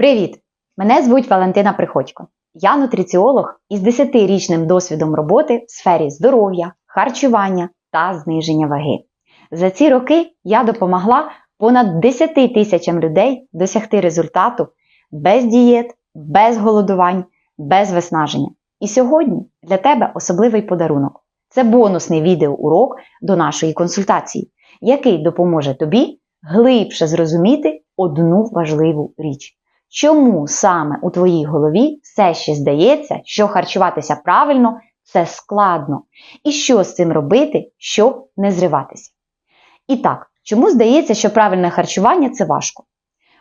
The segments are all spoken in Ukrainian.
Привіт! Мене звуть Валентина Приходько. Я нутриціолог із 10-річним досвідом роботи в сфері здоров'я, харчування та зниження ваги. За ці роки я допомогла понад 10 тисячам людей досягти результату без дієт, без голодувань, без виснаження. І сьогодні для тебе особливий подарунок. Це бонусний відеоурок до нашої консультації, який допоможе тобі глибше зрозуміти одну важливу річ. Чому саме у твоїй голові все ще здається, що харчуватися правильно це складно, і що з цим робити, щоб не зриватися? І так, чому здається, що правильне харчування це важко?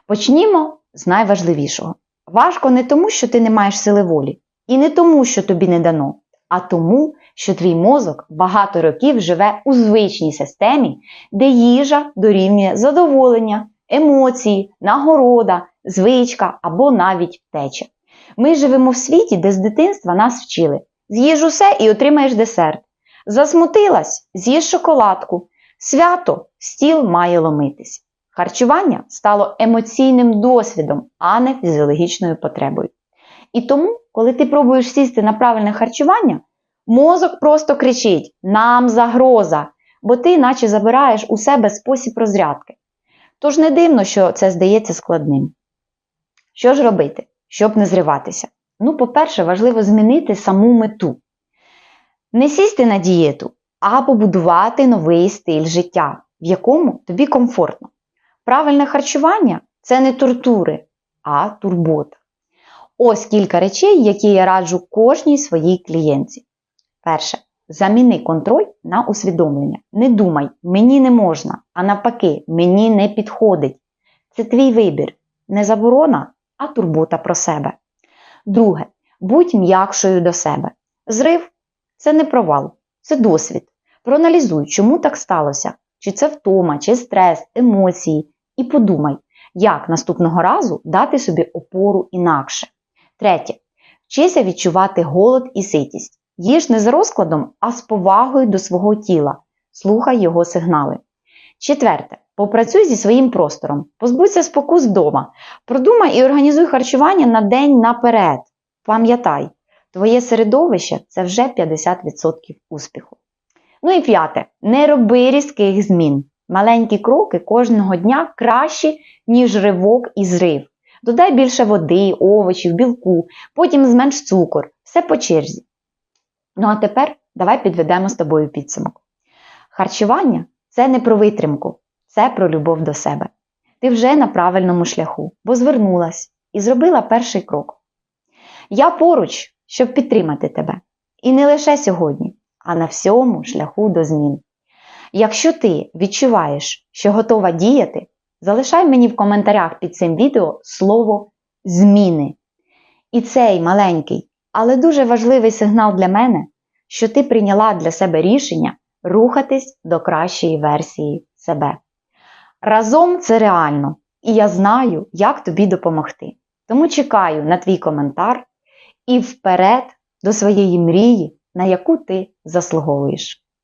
Почнімо з найважливішого. Важко не тому, що ти не маєш сили волі, і не тому, що тобі не дано, а тому, що твій мозок багато років живе у звичній системі, де їжа дорівнює задоволення, емоції, нагорода, звичка або навіть втеча. Ми живемо в світі, де з дитинства нас вчили: з'їж усе і отримаєш десерт. Засмутилась, з'їж шоколадку. Свято стіл має ломитись. Харчування стало емоційним досвідом, а не фізіологічною потребою. І тому, коли ти пробуєш сісти на правильне харчування, мозок просто кричить: нам загроза, бо ти наче забираєш у себе спосіб розрядки. Тож не дивно, що це здається складним. Що ж робити, щоб не зриватися? Ну, по-перше, важливо змінити саму мету. Не сісти на дієту, а побудувати новий стиль життя, в якому тобі комфортно. Правильне харчування це не тортури, а турбота. Ось кілька речей, які я раджу кожній своїй клієнтці. Перше. Заміни контроль на усвідомлення. Не думай, мені не можна, а навпаки, мені не підходить. Це твій вибір. Не заборона, а турбота про себе. Друге, будь м'якшою до себе. Зрив це не провал, це досвід. Проаналізуй, чому так сталося, чи це втома, чи стрес, емоції, і подумай, як наступного разу дати собі опору інакше. Третє. Вчися відчувати голод і ситість. Їж не за розкладом, а з повагою до свого тіла. Слухай його сигнали. Четверте. Попрацюй зі своїм простором. Позбудься спокус вдома. Продумай і організуй харчування на день наперед. Пам'ятай, твоє середовище це вже 50% успіху. Ну і п'яте. Не роби різких змін. Маленькі кроки кожного дня кращі, ніж ривок і зрив. Додай більше води, овочів, білку, потім зменш цукор. Все по черзі. Ну а тепер давай підведемо з тобою підсумок. Харчування це не про витримку, це про любов до себе. Ти вже на правильному шляху, бо звернулась і зробила перший крок. Я поруч, щоб підтримати тебе. І не лише сьогодні, а на всьому шляху до змін. Якщо ти відчуваєш, що готова діяти, залишай мені в коментарях під цим відео слово зміни. І цей маленький, але дуже важливий сигнал для мене, що ти прийняла для себе рішення рухатись до кращої версії себе. Разом це реально, і я знаю, як тобі допомогти. Тому чекаю на твій коментар і вперед до своєї мрії, на яку ти заслуговуєш.